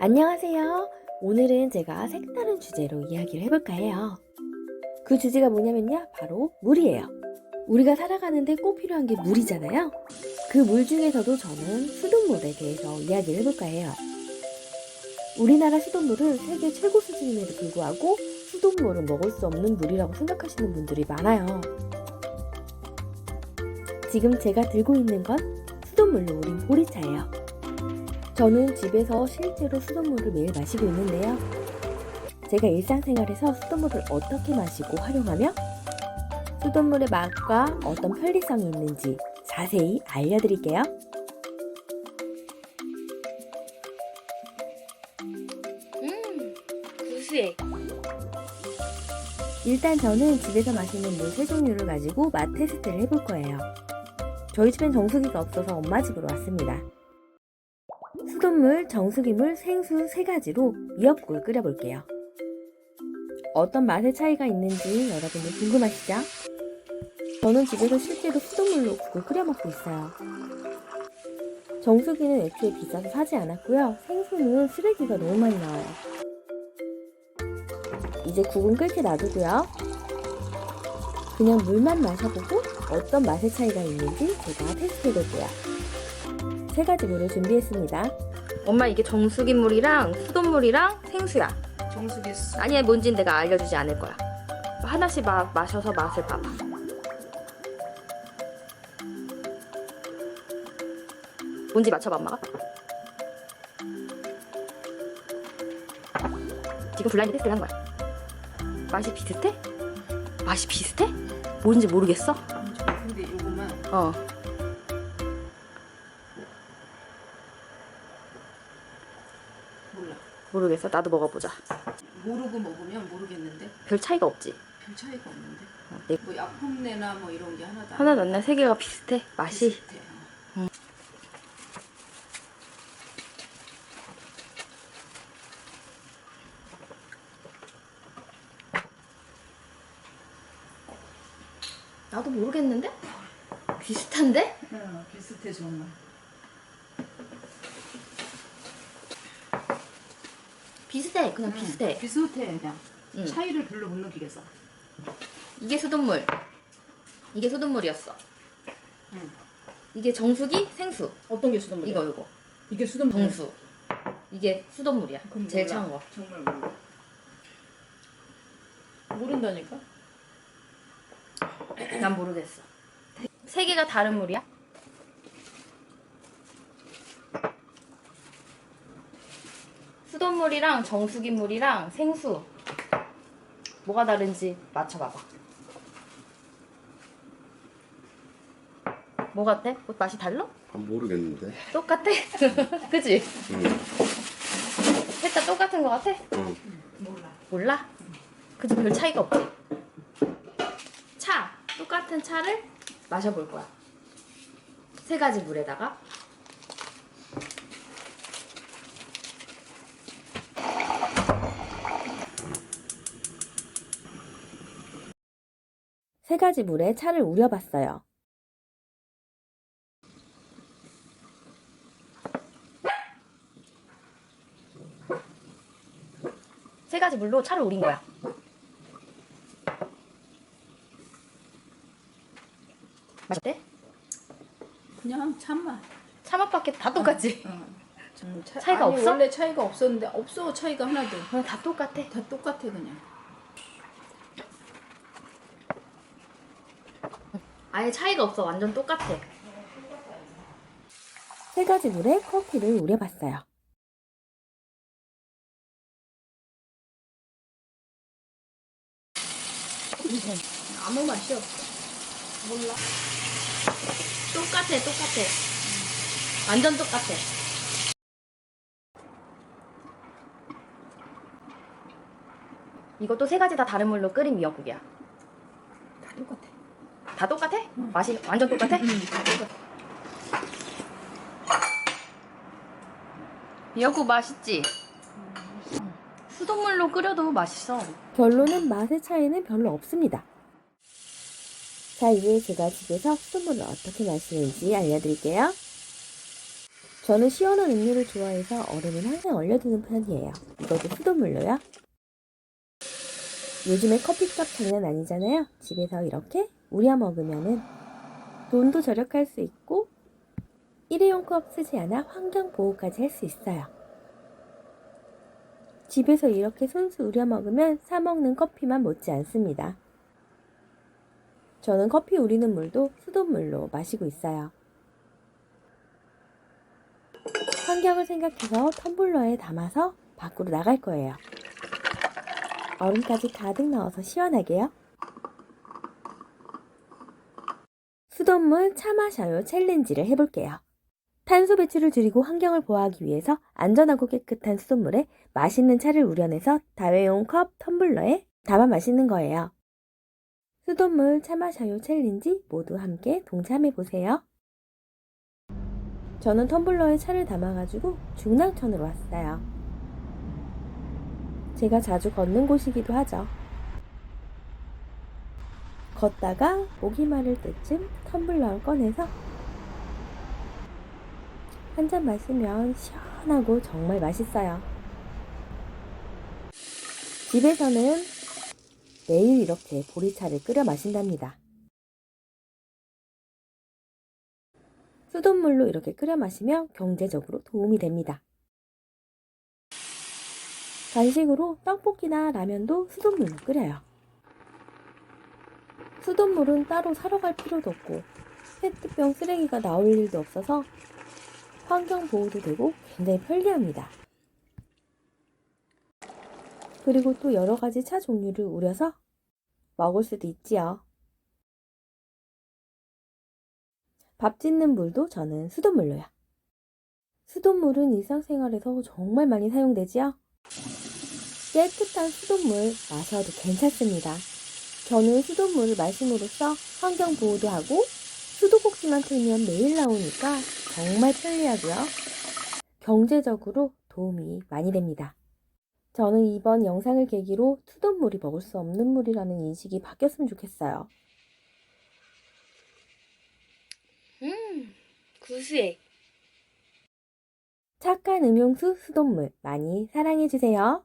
안녕하세요. 오늘은 제가 색다른 주제로 이야기를 해볼까 해요. 그 주제가 뭐냐면요. 바로 물이에요. 우리가 살아가는데 꼭 필요한 게 물이잖아요. 그 물 중에서도 저는 수돗물에 대해서 이야기를 해볼까 해요. 우리나라 수돗물은 세계 최고 수준임에도 불구하고 수돗물은 먹을 수 없는 물이라고 생각하시는 분들이 많아요. 지금 제가 들고 있는 건 수돗물로 우린 보리차예요. 저는 집에서 실제로 수돗물을 매일 마시고 있는데요. 제가 일상생활에서 수돗물을 어떻게 마시고 활용하며 수돗물의 맛과 어떤 편리성이 있는지 자세히 알려드릴게요. 음, 구수해. 일단 저는 집에서 마시는 물 세 종류를 가지고 맛 테스트를 해볼 거예요. 저희 집엔 정수기가 없어서 엄마 집으로 왔습니다. 수돗물, 정수기물, 생수 세 가지로 미역국을 끓여볼게요. 어떤 맛의 차이가 있는지 여러분들 궁금하시죠? 저는 집에서 실제로 수돗물로 국을 끓여 먹고 있어요. 정수기는 애초에 비싸서 사지 않았고요. 생수는 쓰레기가 너무 많이 나와요. 이제 국은 끓게 놔두고요. 그냥 물만 마셔보고 어떤 맛의 차이가 있는지 제가 테스트 해볼게요. 세 가지 물을 준비했습니다. 엄마 이게 정수기 물이랑 수돗물이랑 생수야. 정수기 수 아니야 뭔진 내가 알려주지 않을 거야. 하나씩 마, 마셔서 맛을 봐봐. 뭔지 맞춰봐 엄마가. 지금 블라인드 테스트를 한 거야. 맛이 비슷해? 맛이 비슷해? 뭔지 모르겠어? 근데 요거만 어. 모르겠어. 나도 먹어보자. 모르고 먹으면 모르겠는데 별 차이가 없지. 별 차이가 없는데 어, 내 뭐 약품내나 뭐 이런 게 하나도 하나 놨나 세 개가 비슷해. 맛이. 비슷해. 어. 나도 모르겠는데? 비슷한데? 어, 비슷해 정말 비슷해. 그냥 비슷해. 비슷해 그냥 응. 차이를 별로 못 느끼겠어 이게 수돗물. 이게 수돗물이었어. 응. 이게 정수기, 생수. 어떤 게 수돗물이야? 이거 이거. 이게 수돗물 정수. 이게 수돗물이야. 그럼 제일 몰라. 거. 정말 몰라 모른다니까 난 모르겠어. 세 개가 다른 물이야? 수돗물이랑 정수기 물이랑 생수. 뭐가 다른지 맞춰봐봐. 뭐 같아? 뭐 맛이 달라? 아, 모르겠는데. 똑같아? 그지? 응. 셋다 똑같은 거 같아? 응. 몰라 몰라? 그지 별 차이가 없지? 차! 똑같은 차를 마셔볼 거야. 세 가지 물에다가 세 가지 물에 차를 우려봤어요. 세 가지 물로 차를 우린 거야. 맛 어때? 그냥 참맛 차 맛밖에 다 똑같지? 어. 좀 차, 차이가 아니, 없어? 원래 차이가 없었는데 없어 차이가 하나도 다 똑같아. 다 똑같아 그냥 아예 차이가 없어. 완전 똑같아. 세 가지 물에 커피를 우려봤어요. 아무 맛이 없어 몰라 똑같아, 똑같아. 완전 똑같아. 이것도 세 가지 다 다른 물로 끓인 미역국이야. 다 똑같아 다 똑같아? 맛이 완전 똑같아? 응, 다 똑같아 미역국 맛있지? 수돗물로 끓여도 맛있어. 결론은 맛의 차이는 별로 없습니다. 자, 이제 제가 집에서 수돗물을 어떻게 마시는지 알려드릴게요. 저는 시원한 음료를 좋아해서 얼음은 항상 얼려두는 편이에요. 이것도 수돗물로요. 요즘에 커피값 장난 아니잖아요. 집에서 이렇게 우려 먹으면은 돈도 절약할 수 있고 일회용 컵 쓰지 않아 환경 보호까지 할 수 있어요. 집에서 이렇게 손수 우려 먹으면 사 먹는 커피만 못지 않습니다. 저는 커피 우리는 물도 수돗물로 마시고 있어요. 환경을 생각해서 텀블러에 담아서 밖으로 나갈 거예요. 얼음까지 가득 넣어서 시원하게요. 수돗물 차 마셔요 챌린지를 해볼게요. 탄소 배출을 줄이고 환경을 보호하기 위해서 안전하고 깨끗한 수돗물에 맛있는 차를 우려내서 다회용 컵 텀블러에 담아 마시는 거예요. 수돗물 차 마셔요 챌린지 모두 함께 동참해 보세요. 저는 텀블러에 차를 담아가지고 중랑천으로 왔어요. 제가 자주 걷는 곳이기도 하죠. 걷다가 목이 마를 때쯤 텀블러를 꺼내서 한 잔 마시면 시원하고 정말 맛있어요. 집에서는 매일 이렇게 보리차를 끓여 마신답니다. 수돗물로 이렇게 끓여 마시면 경제적으로 도움이 됩니다. 간식으로 떡볶이나 라면도 수돗물로 끓여요. 수돗물은 따로 사러 갈 필요도 없고 페트병 쓰레기가 나올 일도 없어서 환경 보호도 되고 굉장히 편리합니다. 그리고 또 여러 가지 차 종류를 우려서 먹을 수도 있지요. 밥 짓는 물도 저는 수돗물로요. 수돗물은 일상생활에서 정말 많이 사용되지요. 깨끗한 수돗물 마셔도 괜찮습니다. 저는 수돗물을 마심으로써 환경 보호도 하고 수도꼭지만 틀면 매일 나오니까 정말 편리하고요. 경제적으로 도움이 많이 됩니다. 저는 이번 영상을 계기로 수돗물이 먹을 수 없는 물이라는 인식이 바뀌었으면 좋겠어요. 음, 구수해. 착한 음용수 수돗물 많이 사랑해주세요.